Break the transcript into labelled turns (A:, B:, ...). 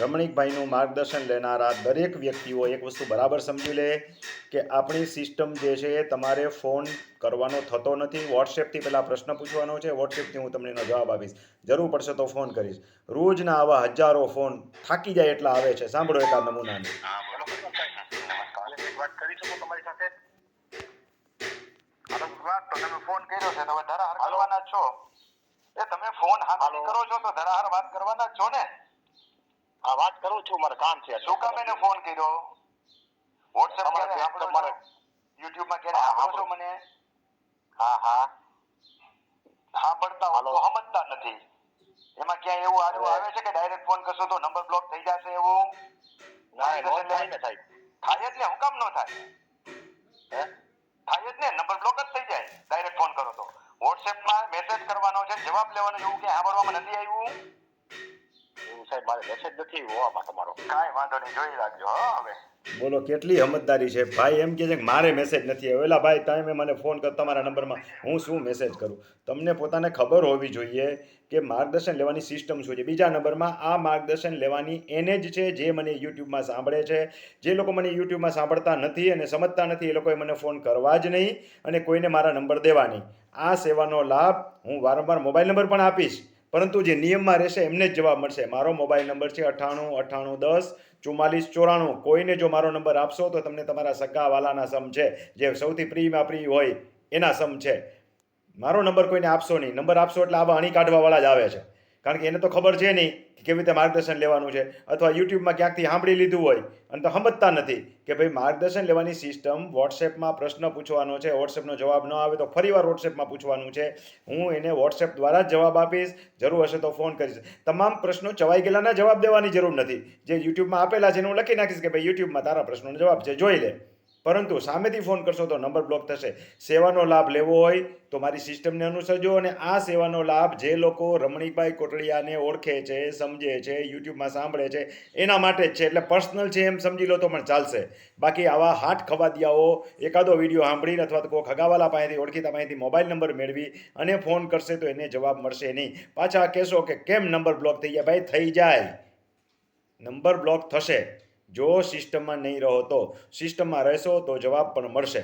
A: રમણીકભાઈનું માર્ગદર્શન લેનારા દરેક વ્યક્તિઓ એક વસ્તુ બરાબર સમજી લે કે આપણી સિસ્ટમ જે છે તમારે ફોન કરવાનો થતો નથી. વોટ્સએપથી પહેલાં પ્રશ્ન પૂછવાનો છે. વોટ્સએપથી હું તમને એનો જવાબ આપીશ. જરૂર પડશે તો ફોન કરીશ. રોજના આવા હજારો ફોન થાકી જાય એટલા આવે છે. સાંભળો એકાદ નમૂનાને.
B: હા એક વાત કરી સાથે?
C: હાલો. વાત તો તમે ફોન કર્યો છે. તો હવે ધરાહાર છો. એ તમે ફોન હામેથી કરો છો તો ધરાહાર વાત કરવાના જ છો ને?
B: હા વાત કરું છું મારે કામ છે.
C: શું કામ એને ફોન કર્યો? વોટ્સએપમાં
B: તમારે-
C: છો? યુટ્યુબમાં ક્યારે
B: હા,
C: છો મને?
B: હા હા.
C: સાંભળતા હો તો સમજતા નથી. એમાં ક્યાં એવું આડું આવે છે કે ડાયરેક્ટ ફોન કરશો તો નંબર બ્લોક થઈ જશે એવું?
B: ના થાય ને
C: થાય. ને હું કામ ન થાય?
B: હે?
C: થાય જ ને નંબર બ્લોક જ થઈ જાય ડાયરેક્ટ ફોન કરો તો. વોટ્સએપમાં મેસેજ કરવાનો છે જવાબ લેવાનો એવું ક્યાં સાંભળવામાં નથી આવ્યું?
B: સાહેબ, મારે મેસેજ નથી હોવામાં તમારો.
C: કાંઈ વાંધો નહીં, જોઈ રાખજો હવે.
A: બોલો, કેટલી સમજદારી છે. ભાઈ એમ કે છે મારે મેસેજ નથી આવ્યો. એલા ભાઈ, તમે મને ફોન કર, તમારા નંબરમાં હું શું મેસેજ કરું? તમને પોતાને ખબર હોવી જોઈએ કે માર્ગદર્શન લેવાની સિસ્ટમ શું છે. બીજા નંબરમાં, આ માર્ગદર્શન લેવાની એને જ છે જે મને યુટ્યુબમાં સાંભળે છે. જે લોકો મને યુટ્યુબમાં સાંભળતા નથી અને સમજતા નથી, એ લોકોએ મને ફોન કરવા જ નહીં અને કોઈને મારા નંબર દેવા નહીં. આ સેવાનો લાભ હું વારંવાર મોબાઈલ નંબર પણ આપીશ. પરંતુ જે નિયમમાં રહેશે એમને જ જવાબ મળશે. મારો મોબાઈલ નંબર છે અઠ્ઠાણું અઠ્ઠાણું, દસ, ચુમ્માલીસ, ચોરાણું. કોઈને જો મારો નંબર આપશો તો તમને તમારા સગા સમ છે. જે સૌથી પ્રિયમાં પ્રિય હોય એના સમ છે. મારો નંબર કોઈને આપશો નહીં. નંબર આપશો એટલે આવા અણી કાઢવાવાળા જ આવે છે. કારણ કે એને તો ખબર છે નહીં કે કેવી રીતે માર્ગદર્શન લેવાનું છે. અથવા યુટ્યુબમાં ક્યાંકથી સાંભળી લીધું હોય, અને તો સમજતા નથી કે ભાઈ માર્ગદર્શન લેવાની સિસ્ટમ વોટ્સએપમાં પ્રશ્ન પૂછવાનો છે, વોટ્સએપનો જવાબ ન આવે તો ફરીવાર વોટ્સએપમાં પૂછવાનું છે. હું એને વોટ્સએપ દ્વારા જ જવાબ આપીશ, જરૂર હશે તો ફોન કરીશ. તમામ પ્રશ્નો ચવાઈ ગયેલાના જવાબ દેવાની જરૂર નથી. જે યુટ્યુબમાં આપેલા છે એને હું લખી નાખીશ કે ભાઈ યુટ્યુબમાં તારા પ્રશ્નોનો જવાબ છે, જોઈ લે. પરંતુ સામેથી ફોન કરશો તો નંબર બ્લોક થશે. સેવાનો લાભ લેવો હોય તો મારી સિસ્ટમને અનુસરજો અને આ સેવાનો લાભ જે લોકો રમણીકભાઈ કોટડિયાને ઓળખે છે, સમજે છે, યુટ્યુબમાં સાંભળે છે, એના માટે જ છે. એટલે પર્સનલ છે એમ સમજી લો તો પણ ચાલશે. બાકી આવા હાથ ખવાદિયાઓ એકાદો વીડિયો સાંભળીને અથવા તો કોઈ ખગાવાલા પાસેથી, ઓળખીતા પાસેથી મોબાઈલ નંબર મેળવી અને ફોન કરશે તો એને જવાબ મળશે નહીં. પાછા કહેશો કે કેમ નંબર બ્લોક થઈ ગયા? ભાઈ, થઈ જાય. નંબર બ્લોક થશે. જો સિસ્ટમમાં નહીં રહો તો સિસ્ટમમાં રહેશો તો જવાબ પણ મળશે.